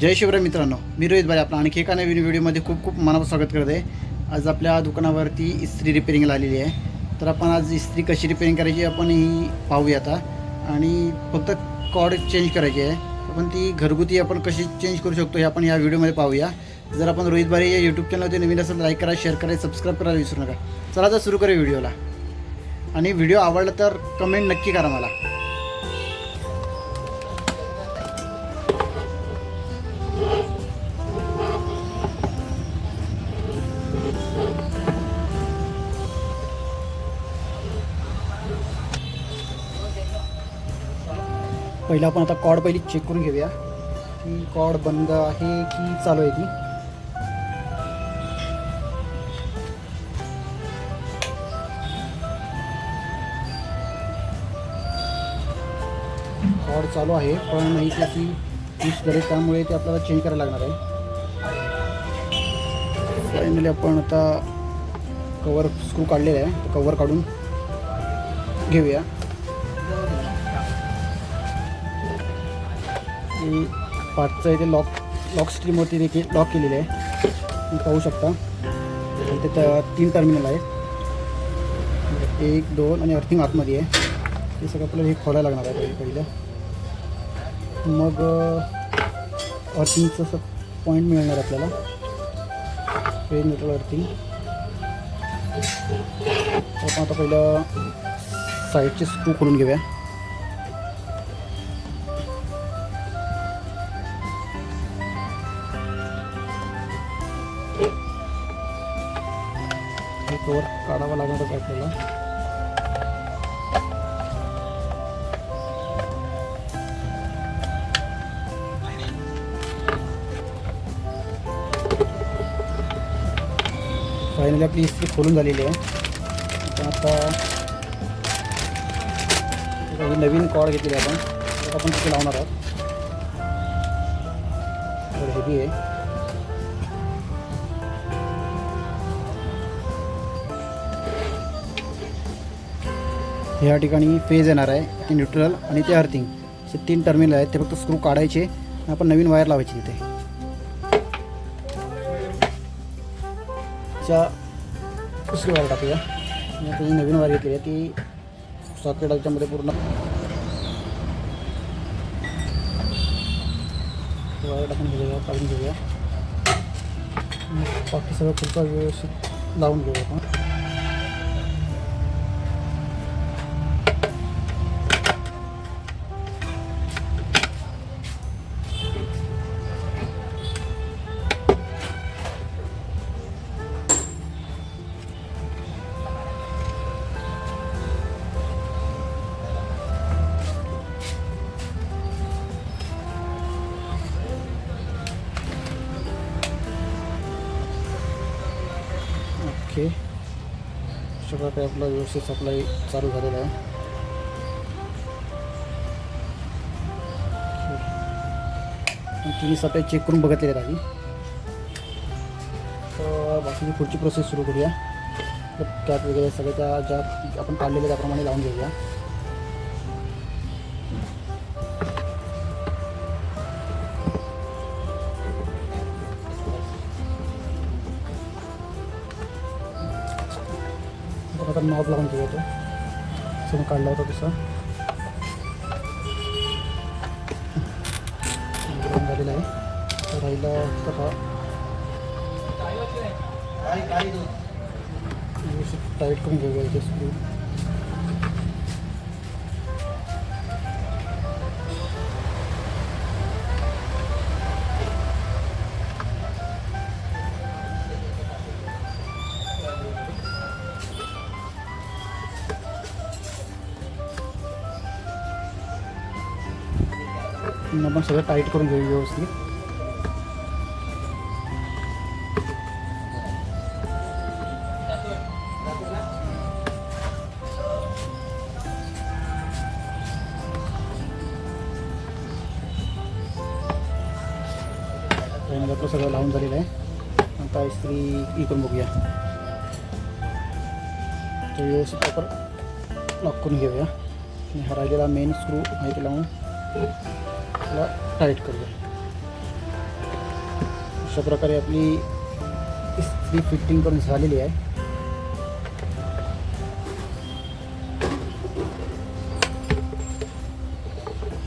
जय शिवराय मित्रांनो मी रोहित भाई आपला आणखी एका नवीन व्हिडिओमध्ये खूप खूप मनापासून स्वागत करत. आहे आज आपल्या दुकानावरती इस्त्री रिपेरिंगला आलेली आहे. तर आपण आज इस्त्री कशी रिपेरिंग करायची आपण ही पाहूया आता. आणि फक्त कॉर्ड चेंज करायची आहे. आपण ती घरगुती आपण कशी चेंज करू शकतो हे आपण या व्हिडिओमध्ये पाहूया. जर आपण रोहित भाई या यूट्यूब चॅनलवरती नवीन असेल लाईक करा शेअर करा सबस्क्राईब करायला विसरू नका. चला तर सुरू करूया व्हिडिओला. आणि व्हिडिओ आवडला तर कमेंट नक्की करा मला. पहिला आपण आता कॉड पहिली चेक करून घेऊया. की कॉड बंद आहे की चालू आहे ती? कॉड चालू आहे पण नाही त्याची पीस गरज त्यामुळे ते आपल्याला चेंज करायला लागणार आहे. फायनली आपण आता कवर स्क्रू काढलेला आहे. कवर काढून घेऊया. की पाचचं इथे लॉक लॉक स्ट्रीमवरती देखील लॉक केलेली आहे. तुम्ही पाहू शकता. इथे तर तीन टर्मिनल आहेत एक दोन आणि अर्थिंग आतमध्ये आहे. हे सगळं आपल्याला हे खोलायला लागणार आहे पहिलं मग अर्थिंगचं असं पॉईंट मिळणार आपल्याला. पेन न्यूट्रल आपण आता पहिलं साईडचे स्क्रू खोलून घेऊया. हे कवर काढावा लागणारच आपल्याला. फायनली आपली इस्त्री खोलून झालेली आहे. आता नवीन कॉड घेतलेली आपण. तर आपण तिथे लावणार आहोत? तर हेवी आहे. ह्या ठिकाणी फेज येणार आहे. ते न्यूट्रल आणि ते अर्थिंग असे तीन टर्मिनल आहेत. ते फक्त स्क्रू काढायचे आणि आपण नवीन वायर लावायची तिथे. च्या दुसरी वायर टाकूया. आणि आता ही नवीन वारी घेतली आहे ती सॉकेट याच्यामध्ये पूर्ण. वायर टाकून घेऊया काढून घेऊया. बाकी सगळं पुढचा व्यवस्थित लावून घेऊया आपण. ओके सगळं काही आपलं व्यवस्थित सप्लाय चालू झालेलं आहे. तिन्ही सप्लाय चेक करून बघितलेले आहेत आधी. तर बाकीची पुढची प्रोसेस सुरू करूया. कॅप वगैरे सगळ्या त्या ज्या आपण काढलेल्या त्याप्रमाणे लावून घेऊया. आता नॉब लावून घेऊया तो जसं मी काढला होता तसं गरम झालेला आहे. राहिला व्यवस्थित टाईट करून घेऊया स्क्रू आणि आपण सगळं टाईट करून घेऊ व्यवस्थित. त्यामध्ये सगळं लावून झालेलं आहे. आता इस्त्री इकडून बघूया. तो व्यवस्थित प्रॉपर लॉक करून घेऊया. आणि हा राहिलेला मेन स्क्रू माहिती लावून. आपला टाईट करूया अशा प्रकारे आपली इस्त्री फिटिंग करून झालेली आहे.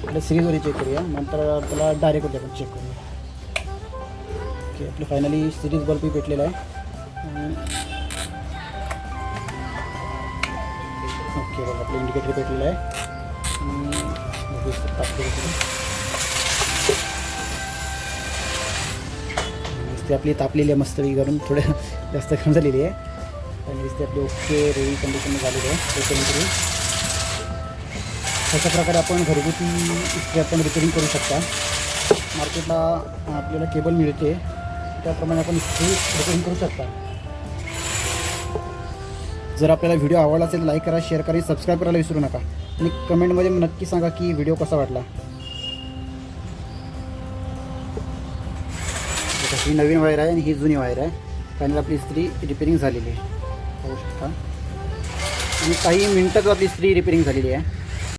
आपल्या सिरीजवरही चेक करूया. नंतर त्याला डायरेक्टवरती आपण चेक करूया. ओके आपली फायनली सिरीज बल्बही भेटलेला आहे. ओके बघा आपलं इंडिकेटर भेटलेलं आहे. नुसती आपली तापलेली आहे मस्तपैकी करून. थोडं जास्त गरम झालेली आहे. आणि नुसती आपली ओके रेडी कंडिशन झालेली आहे. ओके अशा प्रकारे आपण घरगुती इस्त्री आपण रिपेरिंग करू शकता. मार्केटला आपल्याला केबल मिळते. त्याप्रमाणे आपण इस्त्री रिपेरिंग करू शकता. जर आपल्याला व्हिडिओ आवडला असेल लाईक करा शेअर करा सबस्क्राईब करायला विसरू नका. आणि कमेंटमध्ये नक्की सांगा की व्हिडिओ कसा वाटला. ही नवीन वायर आहे आणि ही जुनी वायर आहे. फायनल आपली इस्त्री रिपेरिंग झालेली आहे. पाहू शकता. आणि काही मिनटात आपली इस्त्री रिपेरिंग झालेली आहे.